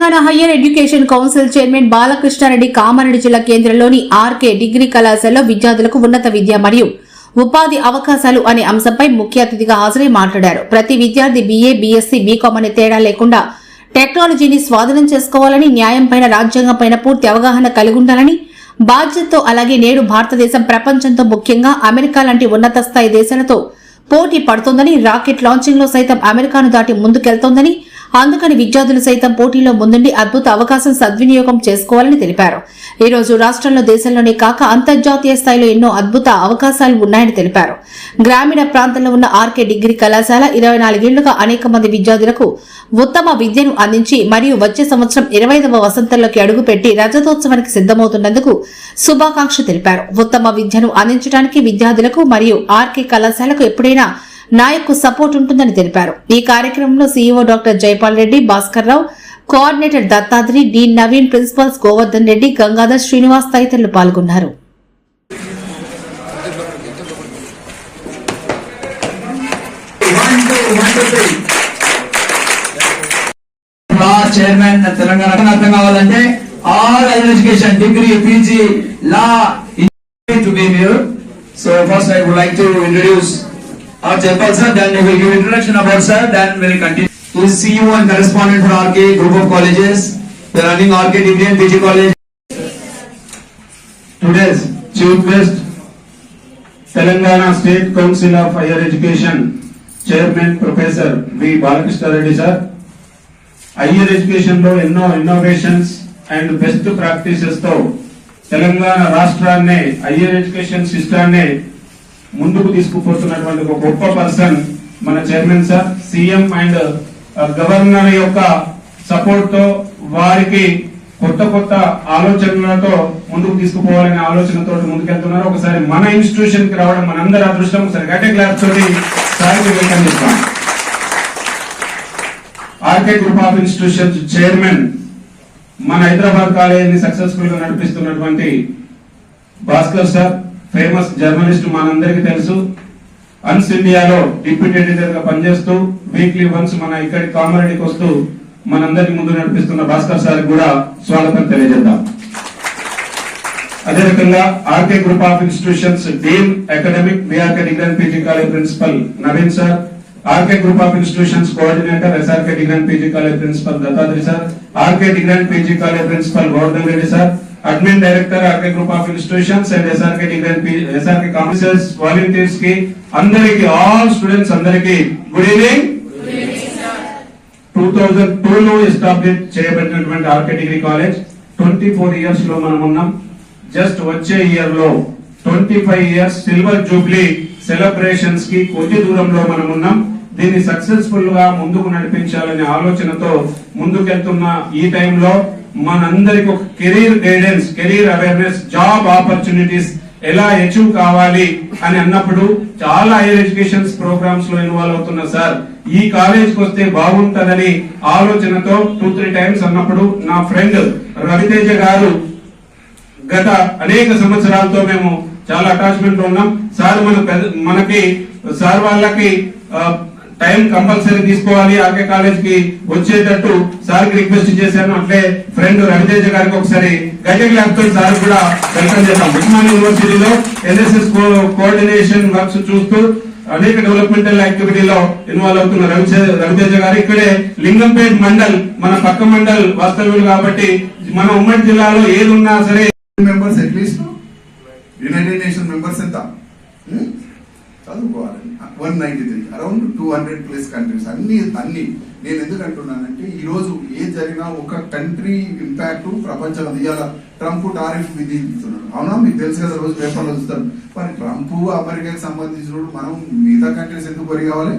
Telangana higher education council chairman Balakrishna Reddy Kamareddy జిల్లా కేంద్రంలోని RK degree కళాశాలలో విద్యార్థులకు ఉన్నత విద్య మరియు ఉపాధి అవకాశాలు అనే అంశంపై ముఖ్య అతిథిగా హాజరై మాట్లాడారు. ప్రతి విద్యార్థి బీఏ బీఎస్సీ బీకాం అనే తేడా లేకుండా టెక్నాలజీని స్వాధీనం చేసుకోవాలని న్యాయంపైన రాజ్యాంగంపైన పూర్తి అవగాహన కలిగి ఉండాలని బాధ్యతతో అలాగే నేడు భారతదేశం ప్రపంచంతో ముఖ్యంగా అమెరికా లాంటి ఉన్నత స్థాయి దేశాలతో పోటీ పడుతోందని రాకెట్ లాంచింగ్లో సైతం అమెరికాను దాటి ముందుకెళ్తోందని అందుకని విద్యార్థులు సైతం పోటీలో ముందుండి అద్భుత అవకాశం సద్వినియోగం చేసుకోవాలని తెలిపారు. ఈ రోజు రాష్ట్రంలో దేశంలోనే కాక అంతర్జాతీయ స్థాయిలో ఎన్నో అద్భుత అవకాశాలు ఉన్నాయని తెలిపారు. గ్రామీణ ప్రాంతంలో ఉన్న ఆర్కే డిగ్రీ కళాశాల ఇరవై నాలుగేళ్ళుగా అనేక మంది విద్యార్థులకు ఉత్తమ విద్యను అందించి మరియు వచ్చే సంవత్సరం ఇరవైదవ వసంతంలోకి అడుగుపెట్టి రజతోత్సవానికి సిద్దమవుతున్నందుకు శుభాకాంక్ష తెలిపారు. ఉత్తమ విద్యను అందించడానికి విద్యార్థులకు మరియు ఆర్కే కళాశాలకు ఎప్పుడైనా నాయక్ సపోర్ట్ ఉంటుందని తెలిపారు. ఈ కార్యక్రమంలో CEO doctor Jaipal Reddy Bhaskar Rao coordinator Dattadri D Naveen principals Govardhan Reddy Gangadhar Srinivas తదితరులు పాల్గొన్నారు. చైర్మన్ తెలంగాణ అర్థం కావాలంటే all higher education degree PG law to be here so first I would like to introduce our chairperson then we will give introduction about sir then we will continue he is CEO and correspondent for RK group of colleges we are running RK degree and PG college Today's Chief Guest, Telangana State Council of Higher Education, Chairman Professor V. Balakrishna Reddy sir. Higher ఎడ్యుకేషన్లో ఎన్నో innovations and best ప్రాక్టీసెస్తో తెలంగాణ రాష్ట్రాన్ని higher education సిస్టాన్ని ముందుకు తీసుకుపోతున్నటువంటి ఒక గొప్ప person మన chairman sir CM and governor యొక్క సపోర్ట్తో వారికి కొత్త కొత్త ఆలోచనలతో ముందుకు తీసుకుపోవాలనే ఆలోచనతో ముందుకెళ్తున్నారు. ఒకసారి మన ఇన్స్టిట్యూషన్కి రావడం మనందరి అదృష్టం. ఒకసారి గట్టే క్లాస్ తోటి సార్కి వెల్కమ్ చెప్తాం RK group of institutions chairman మన హైదరాబాద్ కాలేజీని సక్సెస్ఫుల్గా నడిపిస్తున్నటువంటి భాస్కర్ సార్ ఫేమస్ జర్నలిస్ట్ మనందరికీ తెలుసు. అన్స్ ఇండియాలో డిప్యూటీ ఎడిటర్గా పనిచేస్తూ వీక్లీ వన్స్ మన ఇక్కడి కామారెడ్డికి వస్తూ మనందరి ముందు నడిపిస్తున్న భాస్కర్ సార్ కూడా స్వాగతం తెలియజేద్దాం. అదేవిధంగా RK group of institutions dean academic VRK degree and PG college principal Naveen sir RK group of institutions coordinator SRK degree and PG college principal Dattatri sir RK degree and PG college principal Gowardhan Reddy sir admin director RK group of institutions and SRK degree SRK counsellors వాలంటీర్స్కి అందరికి all students అందరికి good evening two thousand two లో establish చేయబడినటువంటి RK degree college twenty four ఇయర్స్లో మనం ఉన్నాం. Just వచ్చే ఇయర్లో twenty five years silver jubilee సెలబ్రేషన్స్కి కొద్ది దూరంలో మనం ఉన్నాం. దీన్ని సక్సెస్ఫుల్గా ముందుకు నడిపించాలనే ఆలోచనతో ముందుకెళ్తున్న ఈ టైంలో మనందరికి ఒక career guidance career awareness job opportunities ఎలా అచీవ్ కావాలి అని అన్నప్పుడు చాలా హైయర్ ఎడ్యుకేషన్ ప్రోగ్రామ్స్లో ఇన్వాల్వ్ అవుతున్న సార్. ఈ కాలేజ్కి వస్తే బాగుంటుందని ఆలోచనతో టూ త్రీ టైమ్స్ అన్నప్పుడు నా ఫ్రెండ్ రవితేజ గారు గత అనేక సంవత్సరాలతో మేము చాలా అటాచ్మెంట్లో ఉన్నాం. సార్ మన పెద్ద- మనకి సార్ వాళ్ళకి టైం కంపల్సరీ తీసుకోవాలి. ఆర్కే కాలేజ్కి వచ్చేటట్టు సార్ రిక్వెస్ట్ చేశాను. అట్లే ఫ్రెండ్ రవితేజ గారికి ఒకసారి గట్టి తో సార్ కూడా వెల్కమ్ చేద్దాం. ఉస్మాన్ యూనివర్సిటీలో ఎన్ఎస్ఎస్ కోఆర్డినేషన్ వర్క్స్ చూస్తూ అనేక డెవలప్మెంటల్ యాక్టివిటీలో ఇన్వాల్వ్ అవుతున్న రవితేజ గారు ఇక్కడే లింగంపేట్ మండల్ మన పక్క మండల్ వాస్తవ్యులు కాబట్టి మన ఉమ్మడి జిల్లాలో ఏది ఉన్నా సరే members at least united nation members ఎంత? చదువుకోవాలని. One ninety three around two hundred plus countries అన్ని అన్ని. నేను ఎందుకు అంటున్నానంటే ఈ రోజు ఏది జరిగినా ఒక కంట్రీ ఇంపాక్ట్ ప్రపంచం ఇవాళ ట్రంప్ టారిఫ్ విధిస్తున్నాడు. అవునా? మీకు తెలుసు కదా రోజు పేపర్లో చూస్తారు మరి ట్రంప్ అమెరికాకి సంబంధించిన మనం మిగతా కంట్రీస్ ఎందుకు పరి కావాలి?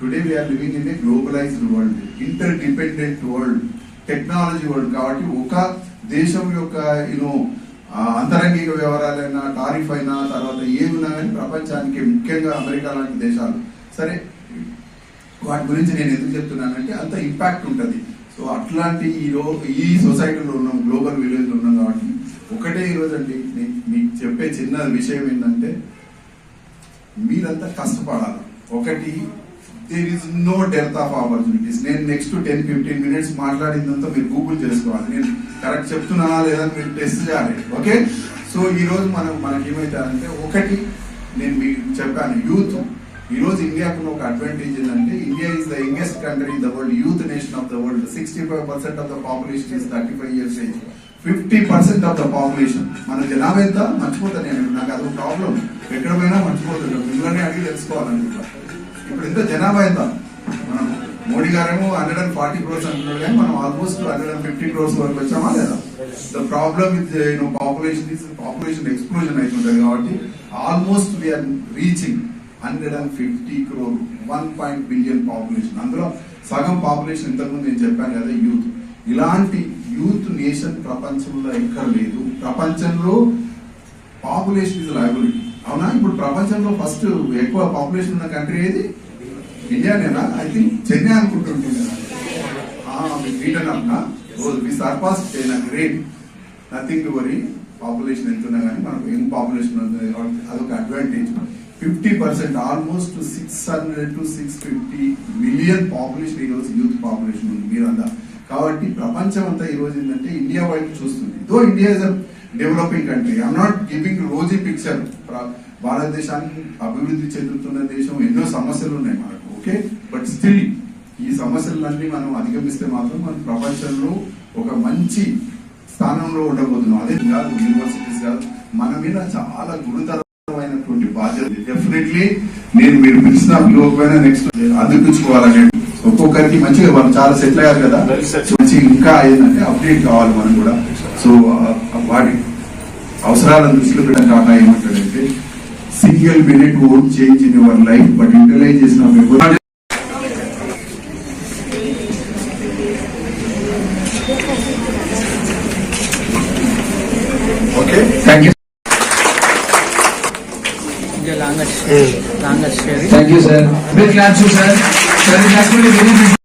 Today we are living in a globalised world interdependent world technology world కాబట్టి ఒక దేశం యొక్క యూనో అంతరంగిక వ్యవహారాలైనా టారిఫ్ అయినా తర్వాత ఏమున్నా కానీ ప్రపంచానికి ముఖ్యంగా అమెరికా లాంటి దేశాలు. సరే వాటి గురించి నేను ఎందుకు చెప్తున్నానంటే అంత ఇంపాక్ట్ ఉంటుంది. సో అట్లాంటి ఈ రో ఈ సొసైటీలో ఉన్నాం గ్లోబల్ విలేజ్లో ఉన్నాం కాబట్టి ఒకటే ఈరోజు అండి మీకు చెప్పే చిన్న విషయం ఏంటంటే మీరంతా కష్టపడాలి. ఒకటి there is no dearth of opportunities నేను నెక్స్ట్ టెన్ ఫిఫ్టీన్ మినిట్స్ మాట్లాడిందంతా మీరు గూగుల్ చేసుకోవాలి. నేను కరెక్ట్ చెప్తున్నానా లేదా మీరు టెస్ట్ చేయాలి. ఓకే సో ఈ రోజు మనం మనకి ఏమైతే ఒకటి నేను మీకు చెప్పాను యూత్ ఈ రోజు ఇండియాకు ఒక అడ్వాంటేజ్ ఏంటంటే India is the youngest country in the world youth nation of the world sixty five percent of the population is thirty five years age fifty percent of the population మన జనాభా ఎంత? మర్చిపోతాను నేను నాకు అదొక ప్రాబ్లం ఎక్కడ పోయినా మర్చిపోతుంటాం. మిమ్మల్ని అడిగి తెలుసుకోవాలనుకుంటా ఇప్పుడు ఎంత జనాభా ఎంత? మనం మోడీ గారేమో హండ్రెడ్ అండ్ ఫార్టీ క్రోర్స్ అంటున్నాడు కానీ మనం almost hundred and fifty crores వరకు వచ్చామా లేదా? The problem with you know population is population explosion అవుతుంటుంది కాబట్టి almost we are reaching hundred and fifty crore one point billion population అందులో సగం పాపులేషన్ ఇంతకుముందు నేను చెప్పాను కదా యూత్ ఇలాంటి యూత్ నేషన్ ప్రపంచంలో ఎక్కడ లేదు. ప్రపంచంలో పాపులేషన్ ఇస్ లయబిలిటీ అవునా? ఇప్పుడు ప్రపంచంలో ఫస్ట్ ఎక్కువ పాపులేషన్ ఉన్న కంట్రీ ఏది? ఇండియానేనా? ఐ థింక్ చెన్నై అనుకుంటుంటే బీటన్ రోజు we surpass China great. Nothing to worry population ఎంత ఉన్నా కానీ మనకు ఏం పాపులేషన్ ఉంది. అదొక advantage fifty percent almost six hundred to six fifty million population ఈరోజు యూత్ పాపులేషన్ ఉంది మీరంతా. కాబట్టి ప్రపంచం అంతా ఈ రోజు ఏంటంటే ఇండియా వైపు చూస్తుంది. Though India is developing country I'm not giving rosy picture భారతదేశాన్ని అభివృద్ధి చెందుతున్న దేశం ఎన్నో సమస్యలు ఉన్నాయి మనకు ఓకే బట్ స్టిల్ ఈ సమస్యలన్నీ మనం అధిగమిస్తే మాత్రం మన ప్రపంచంలో ఒక మంచి స్థానంలో ఉండబోతున్నాం. అదే కాదు యూనివర్సిటీస్ కాదు మన మీద చాలా గురుతరమైనటువంటి బాధ్యత డెఫినెట్లీ నేను మీరు పిలిచిన పిలవకపోయినా నెక్స్ట్ అందిపించుకోవాలని ఒక్కొక్కరికి మంచిగా వాళ్ళు చాలా సెటిల్ అయ్యారు కదా. మంచి ఇంకా ఏంటంటే అప్డేట్ కావాలి మనం కూడా. సో వాటి అవసరాలను దృష్టిలో పెట్టడం కాక ఏమంటాడంటే single minute ought change in your life but initialization of ever okay thank you the longest, longest sharing. Thank you, sir. Big claps to sir. Sir is actually very busy.